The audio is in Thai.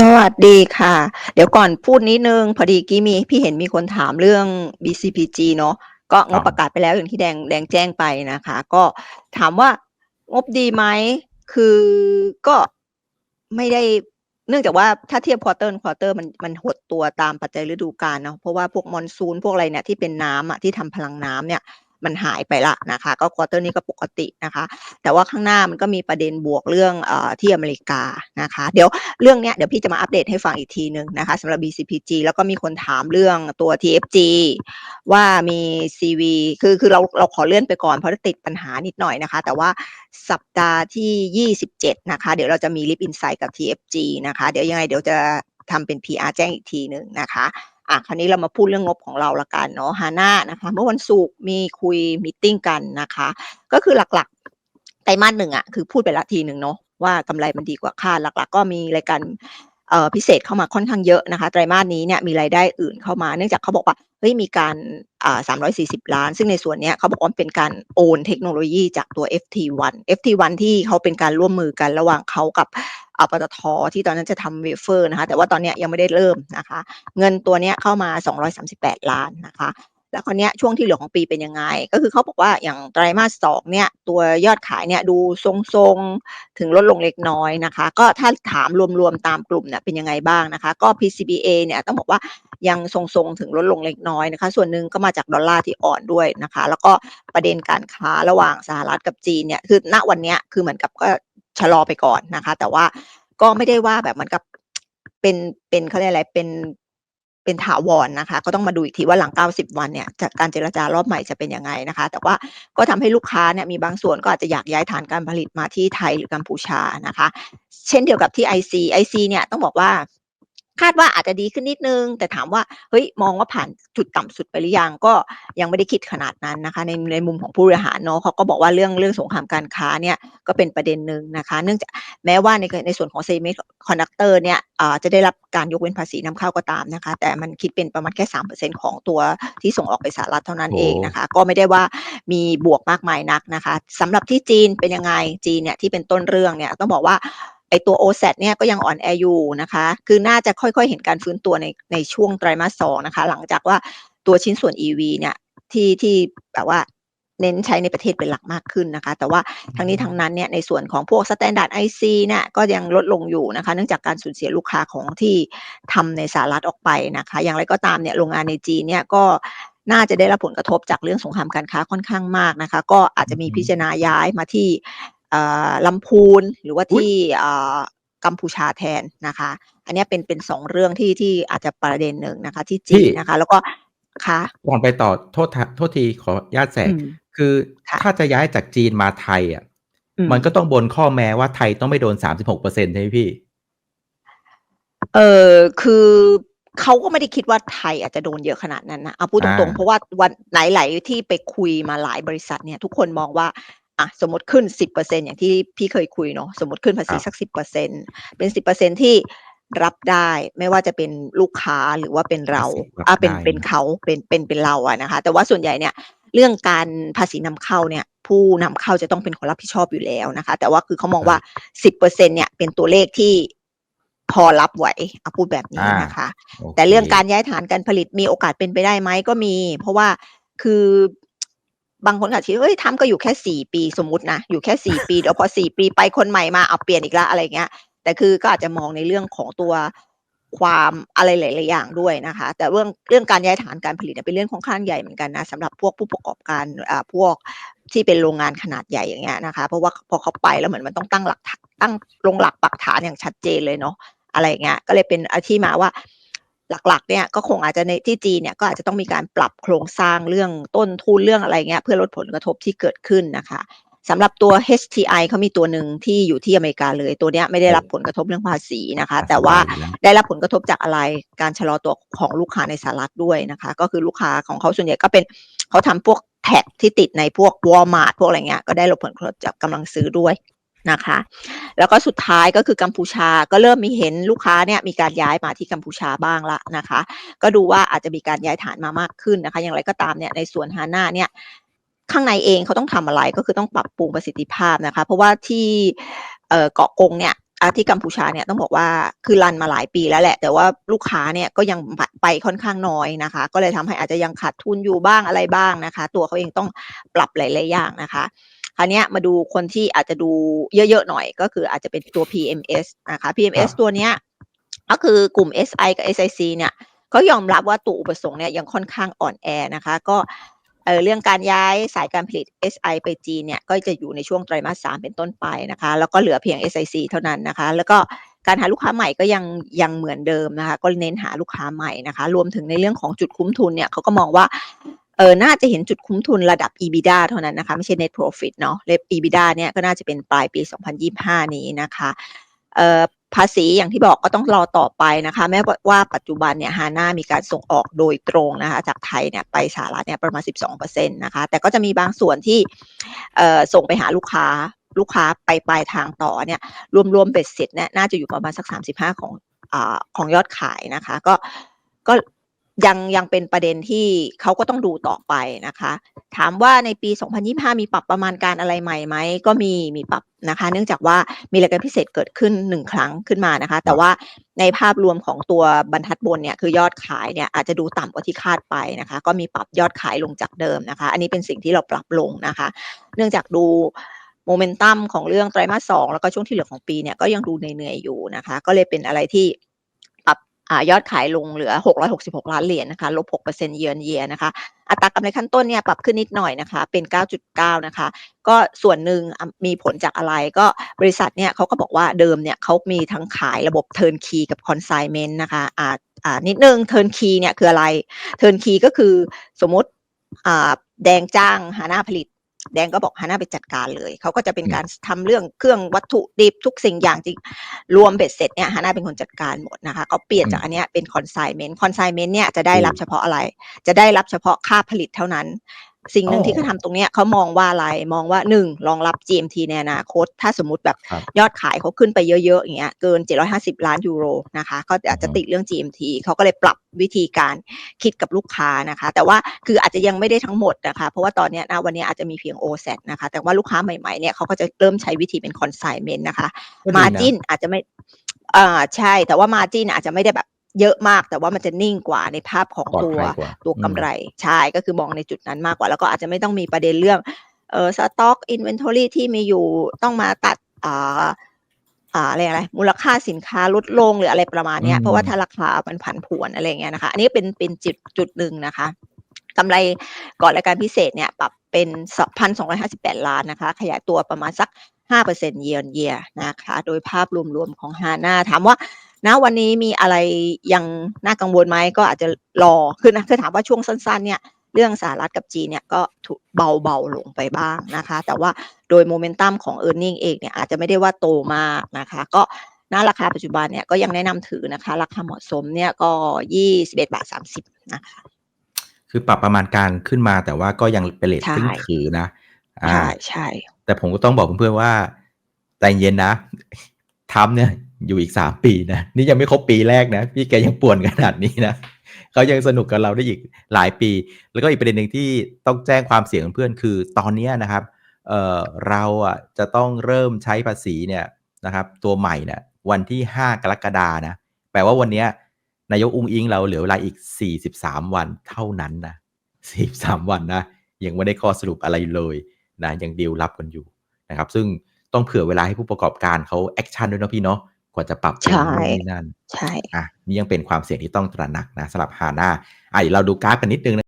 สวัสดีค่ะ เดี๋ยวก่อนพูดนิดนึง พอดีกี้มีพี่เห็นมีคนถามเรื่อง BCPG เนาะก็งบประกาศไปแล้วอย่างที่แดงแดงแจ้งไปนะคะ ก็ถามว่างบดีไหม คือก็ไม่ได้เนื่องจากว่าถ้าเทียบควอเตอร์ควอเตอร์มันมันหดตัวตามปัจจัยฤดูกาลเนาะเพราะว่าพวกมอนซูนพวกอะไรเนี่ยที่เป็นน้ำอะที่ทำพลังน้ำเนี่ย มันหายไปละนะคะ ก็ควอเตอร์นี้ก็ปกตินะคะ แต่ว่าข้างหน้ามันก็มีประเด็นบวกเรื่องเอ่อที่อเมริกานะคะ เดี๋ยวเรื่องเนี้ยเดี๋ยวพี่จะมาอัปเดตให้ฟังอีกทีหนึ่งนะคะสำหรับ BCPG แล้วก็มีคนถามเรื่องตัว TFG ว่ามี CV คือคือเราเราขอเลื่อนไปก่อนเพราะติดปัญหานิดหน่อยนะคะ แต่ว่าสัปดาห์ที่ 27 นะคะ เดี๋ยวเราจะมี Lip Insight กับ TFG นะคะ เดี๋ยวยังไงเดี๋ยวจะทำเป็น PR แจ้งอีกทีหนึ่งนะคะ อะคราวนี้เรามาพูดเรื่องงบของเราละกันเนาะฮาน่านะคะเมื่อวันศุกร์มีคุยมิ팅กันนะคะ ก็คือหลักๆไตรมาสหนึ่งอะคือพูดไปละทีหนึ่งเนาะว่ากำไรมันดีกว่าคาดหลัก ๆ ก็มีรายการ พิเศษเข้ามาค่อนข้างเยอะนะคะไตรมาสนี้เนี่ยมีรายได้อื่นเข้ามา เนื่องจากเขาบอกว่าเฮ้ยมีการอ่า340ล้าน ซึ่งในส่วนนี้เขาบอกว่าเป็นการโอนเทคโนโลยีจากตัว FT1 FT1 ที่เขาเป็นการร่วมมือกันระหว่างเขากับอปตทที่ตอนนั้นจะทำเวเฟอร์นะคะแต่ว่าตอนเนี้ยยังไม่ได้เริ่มนะคะ เงินตัวนี้เข้ามา 238 ล้านนะคะ แล้วคราวนี้ช่วงที่เหลือของปีเป็นยังไง ก็คือเขาบอกว่าอย่างไตรมาสสองเนี่ย ตัวยอดขายเนี่ยดูทรงๆ ถึงลดลงเล็กน้อยนะคะ ก็ถ้าถามรวมๆตามกลุ่มเนี่ยเป็นยังไงบ้างนะคะ ก็ PCBA เนี่ยต้องบอกว่ายังทรงๆ ถึงลดลงเล็กน้อยนะคะ ส่วนหนึ่งก็มาจากดอลลาร์ที่อ่อนด้วยนะคะ แล้วก็ประเด็นการค้าระหว่างสหรัฐกับจีนเนี่ยคือณวันนี้คือเหมือนกับก็ชะลอไปก่อนนะคะ แต่ว่าก็ไม่ได้ว่าแบบเหมือนกับเป็นเป็นเขาเรียกอะไรเป็น เป็นถาวรนะคะ ก็ต้องมาดูอีกทีว่าหลัง 90 วันเนี่ยจากการเจรจารอบใหม่จะเป็นยังไงนะคะ แต่ว่าก็ทำให้ลูกค้าเนี่ยมีบางส่วนก็อาจจะอยากย้ายฐานการผลิตมาที่ไทยหรือกัมพูชานะคะ เช่นเดียวกับที่ IC IC เนี่ยต้องบอกว่า คาดว่าอาจจะดีขึ้นนิดนึง แต่ถามว่าเฮ้ยมองว่าผ่านจุดต่ำสุดไปหรือยังก็ยังไม่ได้คิดขนาดนั้นนะคะ ในในมุมของผู้บริหารเนาะเขาก็บอกว่าเรื่องเรื่องสงครามการค้าเนี่ยก็เป็นประเด็นหนึ่งนะคะ เนื่องจากแม้ว่าในในส่วนของเซมิคอนดักเตอร์เนี่ยจะได้รับการยกเว้นภาษีนำเข้าก็ตามนะคะ แต่มันคิดเป็นประมาณแค่สามเปอร์เซ็นของตัวที่ส่งออกไปสหรัฐเท่านั้นเองนะคะ ก็ไม่ได้ว่ามีบวกมากมายนักนะคะสำหรับที่จีนเป็นยังไงจีนเนี่ยที่เป็นต้นเรื่องเนี่ยต้องบอกว่า ไอตัว OSAT เนี่ยก็ยังอ่อนแออยู่นะคะ คือน่าจะค่อยๆ เห็นการฟื้นตัวในในช่วงไตรมาสสองนะคะ หลังจากว่าตัวชิ้นส่วน EV เนี่ยที่ที่แบบว่าเน้นใช้ในประเทศเป็นหลักมากขึ้นนะคะ แต่ว่าทั้งนี้ทั้งนั้นเนี่ยในส่วนของพวก Standard IC เนี่ยก็ยังลดลงอยู่นะคะ เนื่องจากการสูญเสียลูกค้าของที่ทำในสหรัฐออกไปนะคะ อย่างไรก็ตามเนี่ยโรงงานในจีนเนี่ยก็น่าจะได้รับผลกระทบจากเรื่องสงครามการค้าค่อนข้างมากนะคะ ก็อาจจะมีพิจารณาย้ายมาที่ ลำพูนหรือว่าที่กัมพูชาแทนนะคะ อันนี้เป็นเป็นสองเรื่องที่ที่อาจจะประเด็นหนึ่งนะคะ ที่จีนนะคะ แล้วก็ค่ะก่อนไปต่อโทษโทษทีขอญาตแสกคือถ้าจะย้ายจากจีนมาไทยอะมันก็ต้องบนข้อแม้ว่าไทยต้องไม่โดนสามสิบหกเปอร์เซ็นต์ใช่ไหมพี่ เออคือเขาก็ไม่ได้คิดว่าไทยอาจจะโดนเยอะขนาดนั้นนะเอาพูดตรงๆ เพราะว่าวันไหลๆที่ไปคุยมาหลายบริษัทเนี่ย ทุกคนมองว่า อะสมมติขึ้นสิบเปอร์เซ็นอย่างที่พี่เคยคุยเนาะสมมติขึ้นภาษีสักสิบเปอร์เซ็นเป็นสิบเปอร์เซ็นที่รับได้ไม่ว่าจะเป็นลูกค้าหรือว่าเป็นเราอะเป็นเป็นเขาเป็นเป็นเป็นเราอะนะคะ แต่ว่าส่วนใหญ่เนี่ยเรื่องการภาษีนำเข้าเนี่ย ผู้นำเข้าจะต้องเป็นคนรับผิดชอบอยู่แล้วนะคะ แต่ว่าคือเขามองว่าสิบเปอร์เซ็นเนี่ยเป็นตัวเลขที่พอรับไหวเอาพูดแบบนี้นะคะ แต่เรื่องการย้ายฐานการผลิตมีโอกาสเป็นไปได้ไหมก็มี เพราะว่าคือ บางคนอาจจะเฮ้ยทำก็อยู่แค่สี่ปีสมมตินะ อยู่แค่สี่ปีเดี๋ยวพอสี่ปีไปคนใหม่มาเอาเปลี่ยนอีกล้วอะไรเงี้ย แต่คือก็อาจจะมองในเรื่องของตัวความอะไรหลายๆอย่างด้วยนะคะ แต่เรื่องเรื่องการย้ายฐานการผลิตเป็นเรื่องของข้างใหญ่เหมือนกันนะสำหรับพวกผู้ประกอบการอ่าพวกที่เป็นโรงงานขนาดใหญ่อย่างเงี้ยนะคะ เพราะว่าพอเขาไปแล้วเหมือนมันต้องตั้งหลักตั้งลงหลักปักฐานอย่างชัดเจนเลยเนาะอะไรเงี้ยก็เลยเป็นที่มาว่า หลักๆเนี่ยก็คงอาจจะในที่จีนเนี่ยก็อาจจะต้องมีการปรับโครงสร้างเรื่องต้นทุนเรื่องอะไรเงี้ยเพื่อลดผลกระทบที่เกิดขึ้นนะคะสำหรับตัว HTI เขามีตัวหนึ่งที่อยู่ที่อเมริกาเลย ตัวเนี้ยไม่ได้รับผลกระทบเรื่องภาษีนะคะ แต่ว่าได้รับผลกระทบจากอะไรการชะลอตัวของลูกค้าในสหรัฐด้วยนะคะ ก็คือลูกค้าของเขาส่วนใหญ่ก็เป็นเขาทำพวกแท็กที่ติดในพวกวอลมาร์ทพวกอะไรเงี้ยก็ได้รับผลกระทบจากกำลังซื้อด้วย นะคะ แล้วก็สุดท้ายก็คือกัมพูชาก็เริ่มมีเห็นลูกค้าเนี่ยมีการย้ายมาที่กัมพูชาบ้างละนะคะ ก็ดูว่าอาจจะมีการย้ายฐานมามากขึ้นนะคะ อย่างไรก็ตามเนี่ยในส่วนฮาน่าเนี่ยข้างในเองเขาต้องทำอะไรก็คือต้องปรับปรุงประสิทธิภาพนะคะ เพราะว่าที่เกาะกงเนี่ยที่กัมพูชาเนี่ยต้องบอกว่าคือรันมาหลายปีแล้วแหละ แต่ว่าลูกค้าเนี่ยก็ยังไปไปค่อนข้างน้อยนะคะ ก็เลยทำให้อาจจะยังขาดทุนอยู่บ้างอะไรบ้างนะคะ ตัวเขาเองต้องปรับหลาย ๆ อย่างนะคะ คราวเนี้ยมาดูคนที่อาจจะดูเยอะๆหน่อยก็คืออาจจะเป็นตัว PMS นะคะ PMS ตัวเนี้ยก็คือกลุ่ม SI กับ SIC เนี่ยเขายอมรับว่าตัวอุปสงค์เนี่ยยังค่อนข้างอ่อนแอนะคะ ก็เออเรื่องการย้ายสายการผลิต SI ไปจีนเนี่ยก็จะอยู่ในช่วงไตรมาสสามเป็นต้นไปนะคะ แล้วก็เหลือเพียง SIC เท่านั้นนะคะ แล้วก็การหาลูกค้าใหม่ก็ยังยังเหมือนเดิมนะคะ ก็เน้นหาลูกค้าใหม่นะคะ รวมถึงในเรื่องของจุดคุ้มทุนเนี่ยเขาก็มองว่า เออน่าจะเห็นจุดคุ้มทุนระดับ EBITDA เท่านั้นนะคะ ไม่ใช่ net profit เนาะเล EBITDA เนี่ยก็น่าจะเป็นปลายปี 2025 นี้นะคะเอ่อภาษีอย่างที่บอกก็ต้องรอต่อไปนะคะ แม้ว่าปัจจุบันเนี่ยฮาน่ามีการส่งออกโดยตรงนะคะ จากไทยเนี่ยไปสหรัฐเนี่ยประมาณ 12%นะคะ แต่ก็จะมีบางส่วนที่เอ่อส่งไปหาลูกค้าลูกค้าไปปลายทางต่อเนี่ย รวมๆเบ็ดเสร็จเนี่ยน่าจะอยู่ประมาณสัก 35 ของอ่าของยอดขายนะคะ ก็ก็ ยังยังเป็นประเด็นที่เขาก็ต้องดูต่อไปนะคะ ถามว่าในปี 2025 มีปรับประมาณการอะไรใหม่ไหม ก็มีมีปรับนะคะ เนื่องจากว่ามีรายการพิเศษเกิดขึ้น1ครั้งขึ้นมานะคะ แต่ว่าในภาพรวมของตัวบรรทัดบนเนี่ยคือยอดขายเนี่ยอาจจะดูต่ำกว่าที่คาดไปนะคะ ก็มีปรับยอดขายลงจากเดิมนะคะ อันนี้เป็นสิ่งที่เราปรับลงนะคะ เนื่องจากดูโมเมนตัมของเรื่องไตรมาสสองแล้วก็ช่วงที่เหลือของปีเนี่ยก็ยังดูเหนื่อยๆอยู่นะคะ ก็เลยเป็นอะไรที่ปรับ อยอดขายลงเหลือ 666 ล้านเหรียญนะคะ ลบ6% year on year นะคะ อัตรากำไรขั้นต้นเนี่ยปรับขึ้นนิดหน่อยนะคะ เป็น 9.9 นะคะ ก็ส่วนหนึ่งมีผลจากอะไรก็บริษัทเนี่ยเขาก็บอกว่าเดิมเนี่ยเขามีทั้งขายระบบ turnkey กับ consignment นะคะอ่าอ่านิดนึง turnkey เนี่ยคืออะไร turnkey ก็คือสมมติอ่าแดงจ้างหาหน้าผลิต แดงก็บอกฮาน่าไปจัดการเลย เขาก็จะเป็นการทำเรื่องเครื่องวัตถุดิบทุกสิ่งอย่างจริง รวมเบ็ดเสร็จเนี่ยฮาน่าเป็นคนจัดการหมดนะคะเขาเปลี่ยนจากอันเนี้ยเป็นคอนไซเมนต์คอนไซเมนต์เนี่ยจะได้รับเฉพาะอะไร จะได้รับเฉพาะค่าผลิตเท่านั้น สิ่งหนึ่งที่เขาทำตรงเนี้ยเขามองว่าอะไรมองว่าหนึ่งรองรับ GMT ในอนาคต ถ้าสมมติแบบครับ ยอดขายเขาขึ้นไปเยอะๆอย่างเงี้ยเกิน 750 ล้านยูโรนะคะก็อาจจะติดเรื่อง GMT เขาก็เลยปรับวิธีการคิดกับลูกค้านะคะ แต่ว่าคืออาจจะยังไม่ได้ทั้งหมดนะคะ เพราะว่าตอนเนี้ยนะวันเนี้ยอาจจะมีเพียง o s e t นะคะ แต่ว่าลูกค้าใหม่ๆเนี่ยเขาก็จะเริ่มใช้วิธีเป็น consignment นะคะ ก็ดีมานะจินอาจจะไม่อ่าใช่ แต่ว่ามาจินอาจจะไม่ได้แบบ เยอะมากแต่ว่ามันจะนิ่งกว่าในภาพของปลอดตัวภัยกว่าตัวอืมกำไรใช่ก็คือมองในจุดนั้นมากกว่า แล้วก็อาจจะไม่ต้องมีประเด็นเรื่องเออสต็อกอินเวนทอรี่ที่มีอยู่ต้องมาตัดอ่าอ่าอะไรอะไรมูลค่าสินค้าลดลงหรืออะไรประมาณเนี้ยอืมเพราะว่าถ้าราคามันผันผวนอะไรอย่างเงี้ยนะคะอันนี้เป็นเป็นจุดจุดหนึ่งนะคะกำไรก่อนรายการพิเศษเนี่ยปรับเป็นพันสองร้อยห้าสิบแปดล้านนะคะ ขยายตัวประมาณสัก5% year on year นะคะ โดยภาพรวมๆของฮาน่าถามว่า ณวันนี้มีอะไรยังน่ากังวลไหมก็อาจจะรอคือนะคือถามว่าช่วงสั้น ๆเนี่ยเรื่องสหรัฐกับจีนเนี่ยก็ถูกเบาๆลงไปบ้างนะคะ แต่ว่าโดยโมเมนตัมของ e a r n i n g เองเนี่ยอาจจะไม่ได้ว่าโตมากนะคะ ก็ณราคาปัจจุบันเนี่ยก็ยังแนะนำถือนะคะ ราคาเหมาะสมเนี่ยก็ 21 บาท 30 นะคะ คือปรับประมาณการขึ้นมาแต่ว่าก็ยังเป็นเลทใช่ซึ่งถือนะอ่าใช่ใช่ แต่ผมก็ต้องบอกเพื่อนๆว่าใจเย็นนะท รัมป์เนี่ยอยู่อีกสามปีนะนี่ยังไม่ครบปีแรกนะ พี่แกยังป่วนขนาดนี้นะเขายังสนุกกับเราได้อีกหลายปี แล้วก็อีกประเด็นหนึ่งที่ต้องแจ้งความเสี่ยงเพื่อนคือตอนนี้นะครับเเราอะจะต้องเริ่มใช้ภาษีเนี่ยนะครับตัวใหม่เนี่ยวันที่ 5 กรกฎานะแปลว่าวันนี้นายกอุ้งอิงเราเหลือเวลาอีก 43 วันเท่านั้นนะ43 วันนะยังไม่ได้ข้อสรุปอะไรเลยนะยังดีลลับกันอยู่นะครับ ซึ่ง ต้องเผื่อเวลาให้ผู้ประกอบการเขาแอคชั่นด้วยเนาะพี่เนาะกว่าจะปรับใช่นู่นนี่นั่นใช่อะนี่ยังเป็นความเสี่ยงที่ต้องตระหนักนะสำหรับฮาน่าอะเดี๋ยวเราดูกราฟกันนิดนึงนะ